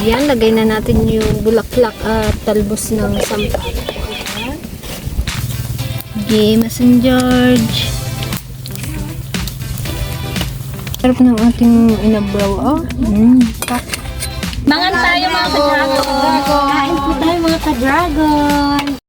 Yan, lagay na natin yung bulaklak at talbos ng. Ayan. Okay, Mason George. Sarap ng ating inabraw. Oh. Mm. Mangan tayo mga ka-dragon. Kain po tayo mga ka-dragon.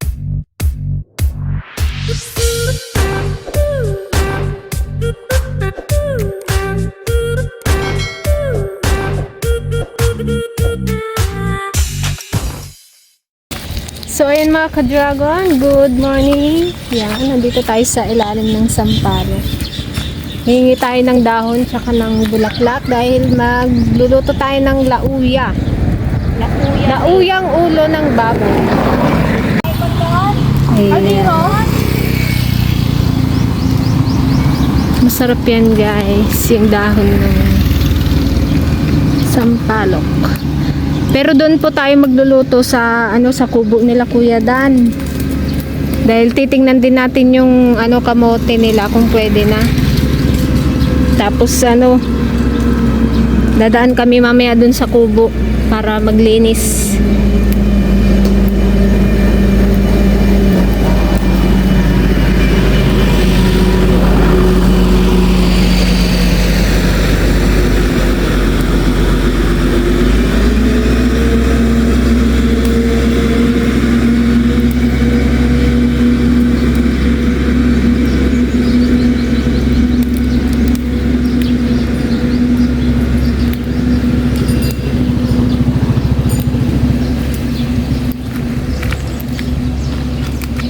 Mga ka-dragon, good morning. Yan, nandito tayo sa ilalim ng sampalo. Hingi tayo ng dahon tsaka ng bulaklak dahil magluluto tayo ng lauya. Lakuya. Lauyang ulo ng baboy. Ayan. Masarap yan guys, yung dahon ng sampalok. Pero doon po tayo magluluto sa ano sa kubo nila Kuya Dan. Dahil titingnan din natin yung ano kamote nila kung pwede na. Tapos ano dadaan kami mamaya doon sa kubo para maglinis.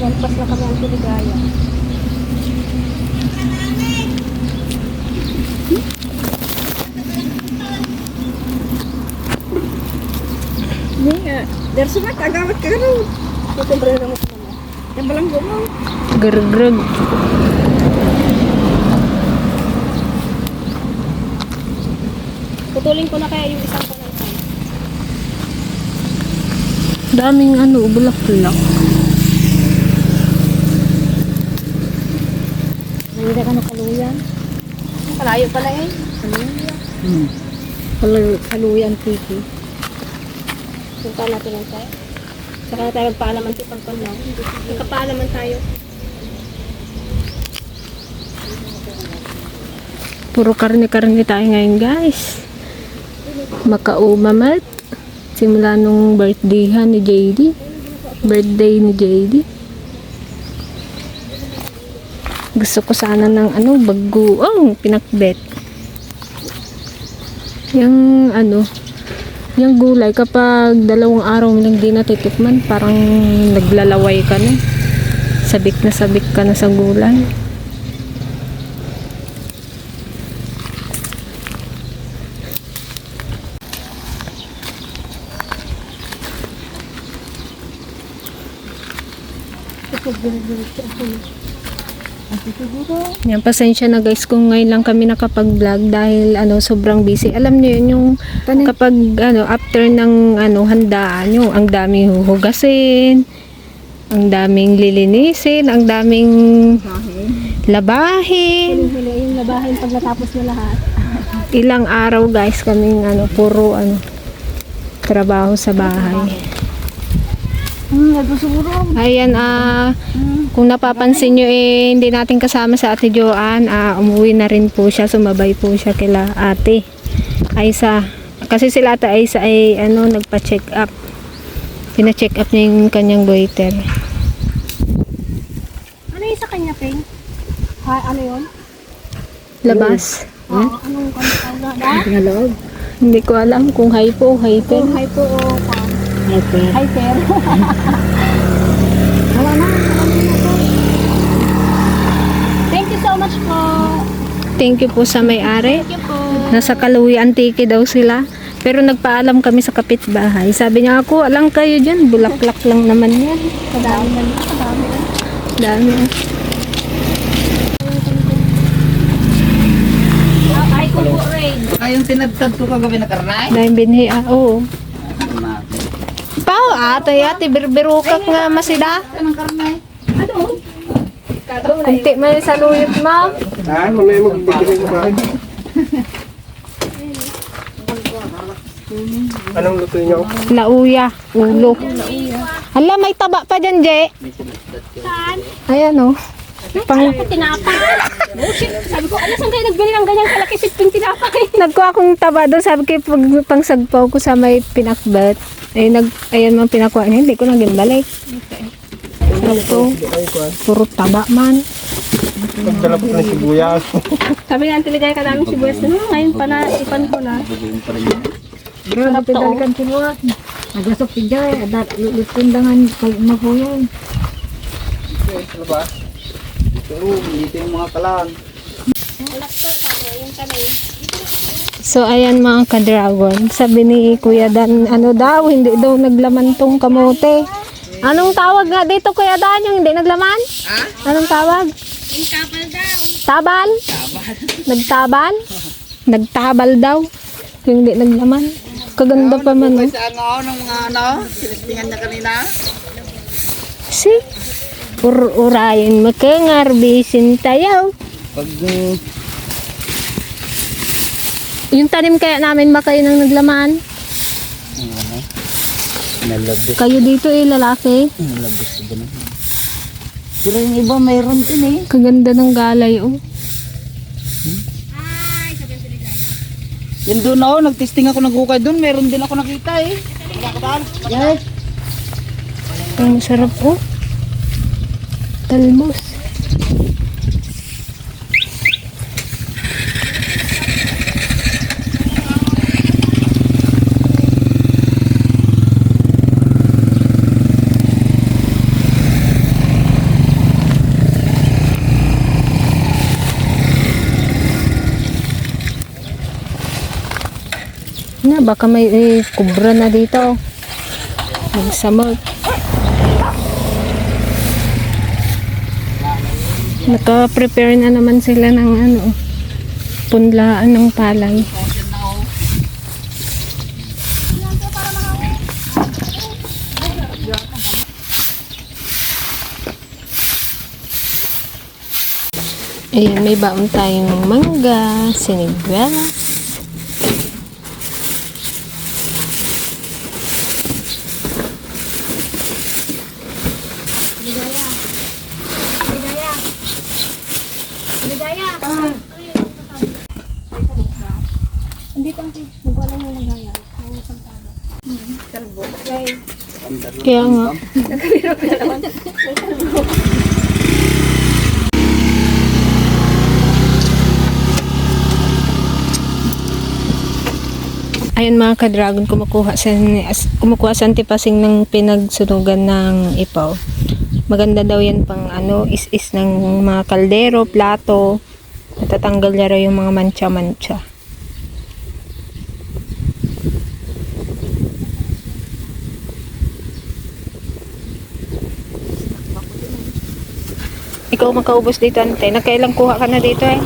Lampas na kami ang piligaya. Dari sana kagawat ka rin. Ito ba rin mo Yang balang gumang. Grug-grug. Putulin ko na kaya yung isang na ito. Daming ano, bulaklak. Nalita ka na kaluyan. Kalayo pala eh. Kalu- Kaluyan tiki. Punta natin ang tayo. Saka na tayo magpaalaman sa pagpag na. Nagkapaalaman tayo. Puro karne-karne tayo ngayon guys. Makaumamat. Simula nung birthdayhan ni JD. Birthday ni JD. Gusto ko sana ng ano, baguong pinakbet. Yung ano, yung gulay kapag dalawang araw mo lang di natitikman, parang naglalaway ka na. Sabik na sabik ka na sa gulay. Yan, pasensya na guys kung ngayon lang kami nakapag-vlog dahil ano sobrang busy. Alam niyo yun yung kapag ano after ng ano handaan yung ang daming huhugasin, ang daming lilinisin, ang daming labahin. Huli yung labahin pag natapos na lahat. Ilang araw guys kaming ano puro ano trabaho sa bahay. Hmm. Ayan, ah, kung napapansin nyo eh, hindi natin kasama sa ate Joanne, ah, umuwi na rin po siya, sumabay po siya kila ate Aisa. Kasi sila ate Aisa ay, ano, nagpa-check up. Pina-check up niya yung kanyang goiter. Ano yung sa kanya, Ping? Ha, ano yun? Labas. Oo, anong kanya. Hindi ko alam kung hypo o hyper. Kung hypo o kwan. Hyper. Hyper. Wala na. Na. Thank you so much po. Thank you po sa may-ari. Thank you po. Nasa Kaluwi Antique daw sila. Pero nagpaalam kami sa kapitbahay. Sabi niya ako, alang kayo dyan. Bulaklak lang naman yan. Kadami na. Kadami na. Dami. Ay, kubo rin. Ayong tinagtad ko kagabi na karnay. Dahil binhi, ah, oo. Pao, ate, ate, birbirukak nga masida. Anong karnay? Kunti man sa luyot mo. Ah, mamaya magbibigay ko ba? Anong luto niyo? Lauya, ulo. Hala, may taba pa dyan, Je. Ayan, oh. Pang. Bullshit. Sabi ko, ano saan kayo nagbili ng ganyang kalaki sipin tinapay? nagkuha akong taba doon. Sabi ko, pag pangsagpaw ko sa may pinakbat. Eh, nag, ayan mga pinakuha niya. Hindi ko naging balik. Sarap to. Puro taba man. Pagdala po ng sibuyas. Sabi nga, tiligay ka namin sibuyas na. "Hmm, Ngayon pa na, ipan ko na. Grabe, pinalikan sinuwa. Nagasok si Jay. Lutundangan makuyan. Ano ba? Dito, dito yung mga kalang. So, ayan mga ka-dragon. Sabi ni Kuya Dan, ano daw, hindi daw naglaman tong kamote. Anong tawag nga dito, Kuya Dan, yung hindi naglaman? Anong tawag? Tabal? Nagtabal? Nagtabal daw. Yung hindi naglaman. Kaganda pa man. Oh. Sa ano, ng mga ano, sinistingan niya kanina. Si, ur-urayin makengar, bisin tayo. Pag uh, Yung tanim kaya namin makayo ng naglaman. ano, nalabis, Kayo dito eh, lalaki. nalabis sa ganun. Pero yung iba mayroon din eh. Kaganda ng galay, oh. Yan doon ako, nagtesting ako naghukay doon, mayroon din ako nakita eh. Yes. Ang sarap, oh. Talmos. Na, baka may eh, kubra na dito. Magsamot. Naka-prepare na naman sila ng ano, punlaan ng palay. Ayan, may baon tayong mangga, siniguelas, Kaya nga. Ayun mga ka-dragon, kumukuha sa, kumukuha sa antipasing ng pinagsunugan ng ipaw. Maganda daw yan pang ano, is-is ng mga kaldero, plato. Natatanggal niya raw yung mga mancha-mancha. Ikaw makaubos dito, ante. Nakailang kuha ka na dito eh.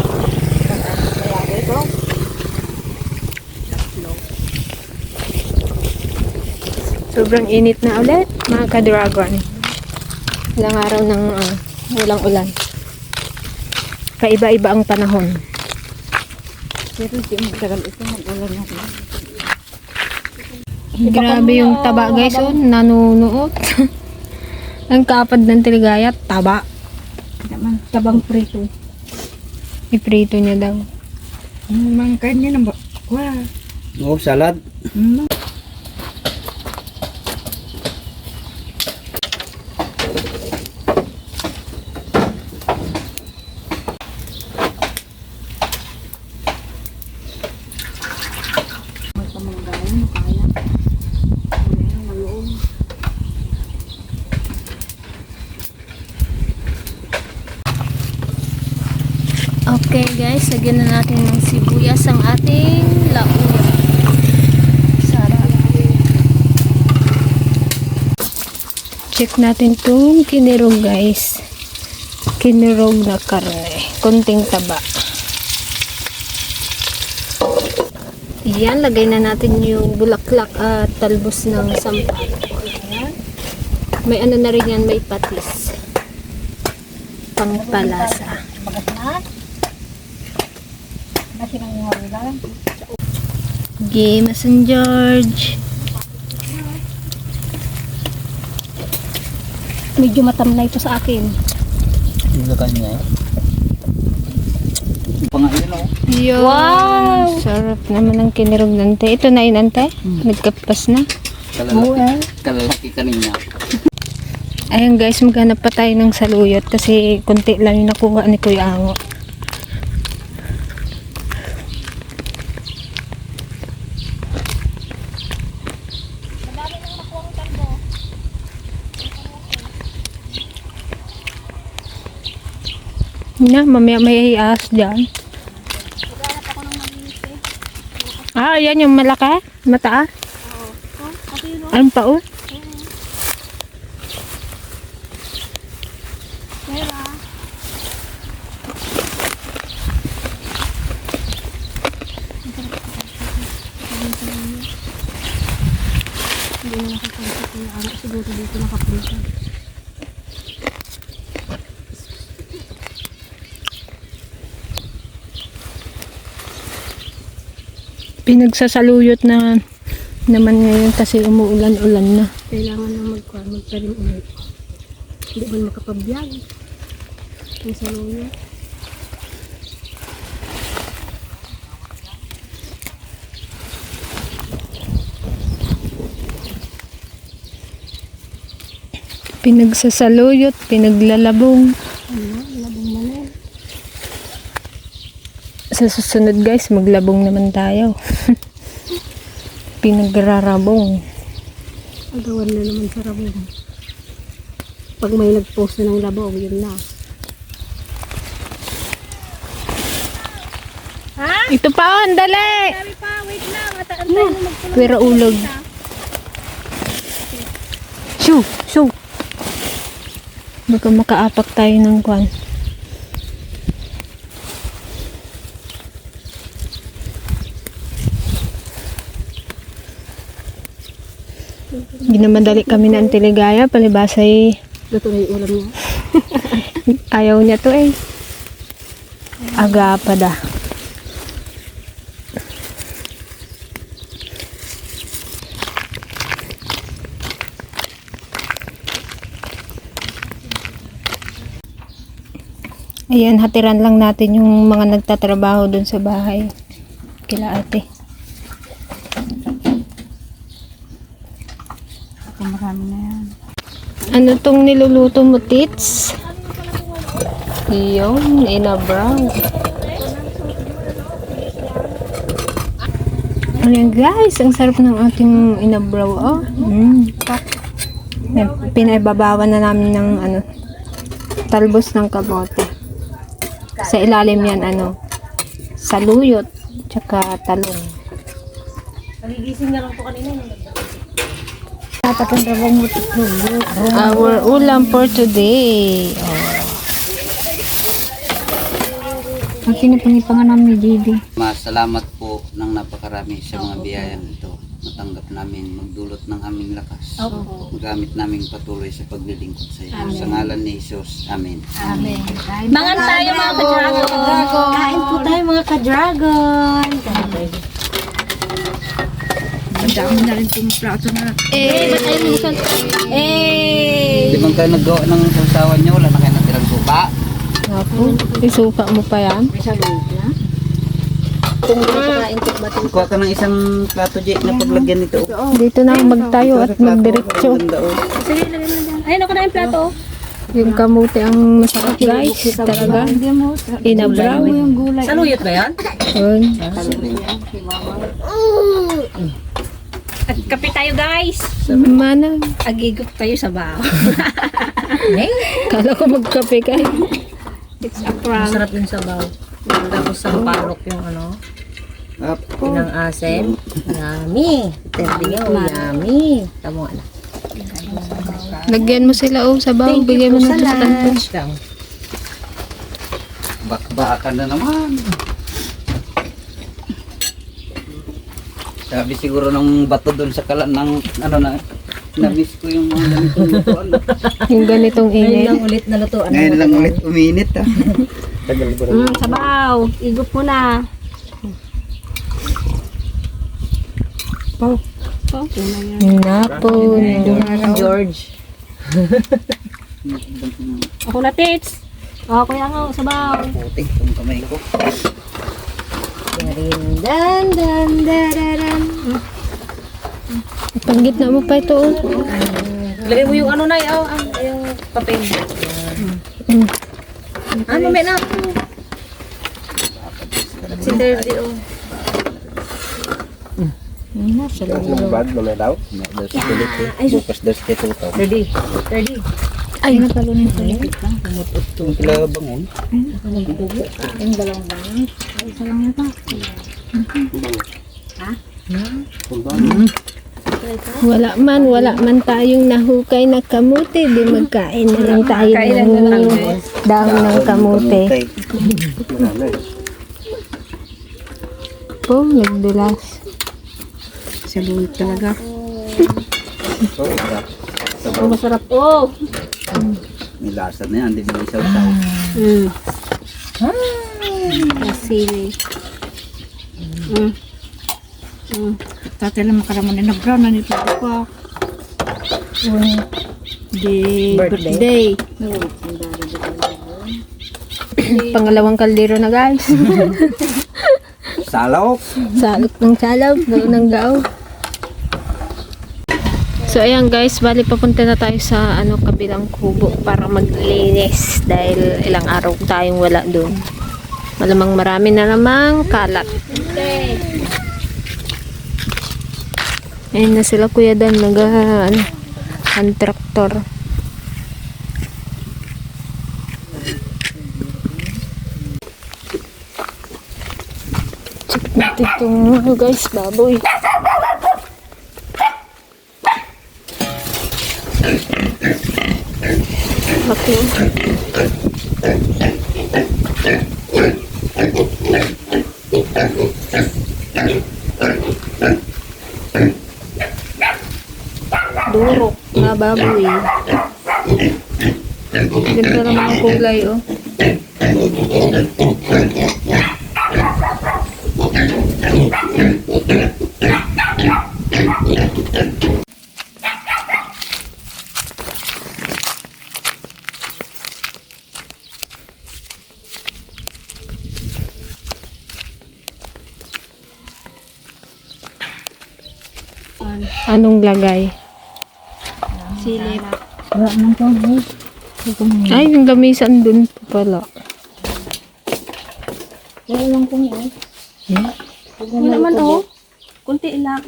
Sobrang init na ulit, mga ka-dragon. Ilang araw ng ah, walang ulan. Kaiba-iba ang panahon. Pero di mo tagal ito, mag-ulan yung Grabe yung taba guys, oh, nanunuot. ang kapad ng tiligaya, taba. Naman, tabang prito. Iprito niya daw. Mang kanya na ba? Wow. Oh, salad. Okay guys, lagyan na natin ng sibuyas ang ating lauya. Sarap. Check natin itong kinirog guys. Kinirog na karne. Konting taba. Yan, lagay na natin yung bulaklak at talbos ng sampal. May ano na rin yan, may patis. Pangpalasa. Game as George. Medyo matam na ito sa akin. Hindi kanya. Pangalan oh. Yun. Wow! Sarap naman ang kinirog nante. Ito na yun, ante. Hmm. Nagkapas na. Kalalaki, eh. kalalaki kanina. Ayun guys, maghanap pa tayo ng saluyot kasi konti lang yung nakuha ni Kuya Ango. Na, mamaya may ias dyan. Ah, yan yung malaki? Mataas? Anong pa oh? Pinagsasaluyot na naman ngayon kasi umuulan-ulan na. Kailangan na magkuha, magtanim ulit. Hindi man makapabiyag. Yung saluyo. Pinagsasaluyot, pinaglalabong. Ano, labong manan. Sa susunod guys, maglabong naman tayo. Pinagrarabong. Agawan na naman sa rabong. Pag may nag-post na ng labong, yun na. Ito pa on, dali! Sabi pa, wait lang. Mataan tayo na magtulong. Pero ulog. Shoo! Shoo! Baka makaapak tayo ng kwan. Ginamadali kami ng Antiligaya, palibasay Luto na yung ulam niya. ayaw niya to eh. Aga pa da. Ayan, hatiran lang natin yung mga nagtatrabaho dun sa bahay. Kila ate. Marami na yan. Ano tong niluluto mo, tits? Yun, inabraw. Ayan guys, ang sarap ng ating inabraw. Oh. Mm. Pinaibabawan na namin ng ano, talbos ng kabote. Sa ilalim yan, ano, saluyot, tsaka talong. Nagigising na lang po kanina. Our ulam for today. Oh. Ang pinipinipangan namin ni Didi. Masalamat po ng napakarami sa mga biyayang ito. Matanggap namin magdulot ng aming lakas. Magamit namin patuloy sa paglilingkod sa iyo. Sa ngalan ni Jesus. Amen. Mangan tayo mga ka-dragon. Kain po tayo mga ka-dragon. Ang dami na rin itong plato na. Eh, Eh! Di man kayo naggawa ng sausawan niyo, wala na kayo natirang supa. Ako, isuka mo pa yan. Kung kakain ko ba Kuha ka ng isang plato, Jake, na paglagyan nito. Dito na magtayo at magdiretso. Oh. Sige, lagay mo na dyan. Ayun ako na yung plato. Yung kamuti ang masarap guys. Talaga. Inabraw. Yung gulay. Saluyot ba yan? Yun. At kape tayo guys. Mana. Agigop tayo sa bao. Kala ko magkape ka. It's a prank. Masarap yung sabaw. Tapos sa parok yung ano, Up. pinang asin. Yummy. Terdingaw, yummy. Tamo na. Lagyan mo sila oh, sabaw. Bigyan mo na sa kanto. Bakbakan na naman. Sabi siguro ng bato doon sa kalan ng ano na na-miss ko yung mga ganitong lutuan. Yung ganitong Ngayon init. lang ulit na luto. Ano Ngayon lang ulit uminit ah. Tagal ko rin. Mm, sabaw. Igop mo na. Napon. George. Ako na, tits. O, kuya nga, sabaw. Puti itong kamay ko. Darin, dan, dan, dararan. Pang gitna mo pa ito. oh. Lagay mo yung ano na yung, yung papel. Mm. Ah, mamaya na ako. Si Derby, oh. Bad mo na daw. Dos pilit eh. Bukas dos tituto. Ready. Ready. Ay, nakalunin ko yun. Itong pila bangon. Wala man, wala man tayong nahukay na kamuti. Di magkain na lang tayo ng dahon ng kamuti. Po, nagdulas. Sa talaga. Oh, masarap. Oh. May lasa na yan. Hindi mo isaw-saw. Mm. Asili. Mm. Mm. Tatay lang makaraman na nag-brown na nito pa. Di Birthday. birthday. Pangalawang kaldero na guys. Salaw. Salok ng salaw, gao ng gao. So ayan guys, bali papunta na tayo sa ano kabilang kubo para maglinis dahil ilang araw tayong wala doon. Malamang marami na namang kalat. Ayun na sila kuya Dan, nag ano, hand tractor. Check natin itong guys, baboy. Laki. Durok na baboy. Ganda naman ang kulay oh. Anong lagay? Silip. Ay, yung gamisan dun pa pala. Wala naman, oh. Kunti lang.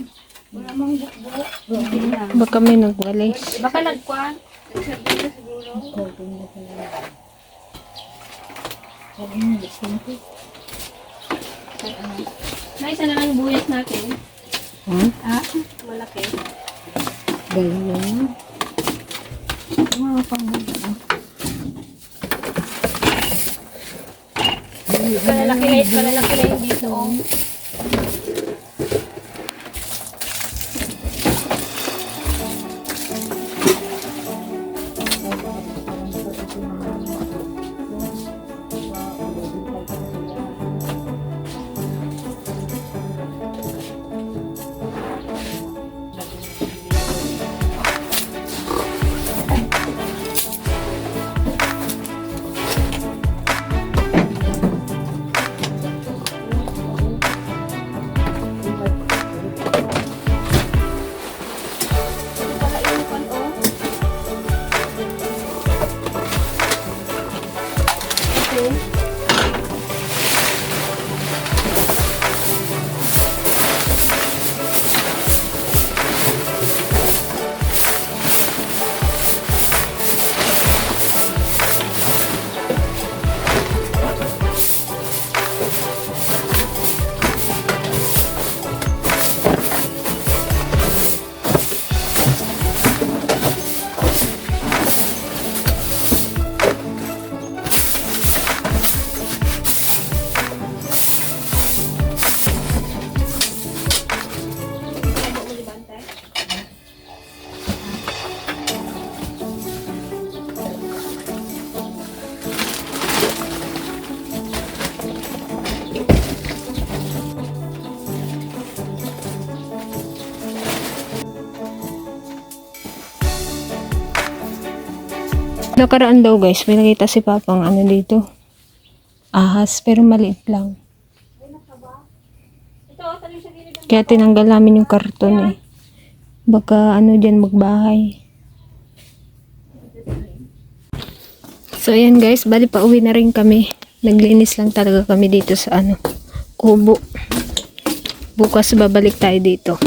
Wala mang bukbuk. Kunti lang. Baka may nagwalis. Baka nagkuhan. May isa na lang yung buyas natin. Hmm? Ah, malaki. Ganyan. Kalalaki na, kalalaki na yung dito, oh. Nakaraan daw guys, may nakita si Papang ano dito. Ahas, pero maliit lang. Kaya tinanggal namin yung karton eh. Baka ano dyan magbahay. So ayan guys, bali pa uwi na rin kami. Naglinis lang talaga kami dito sa ano, kubo. Bukas babalik tayo dito.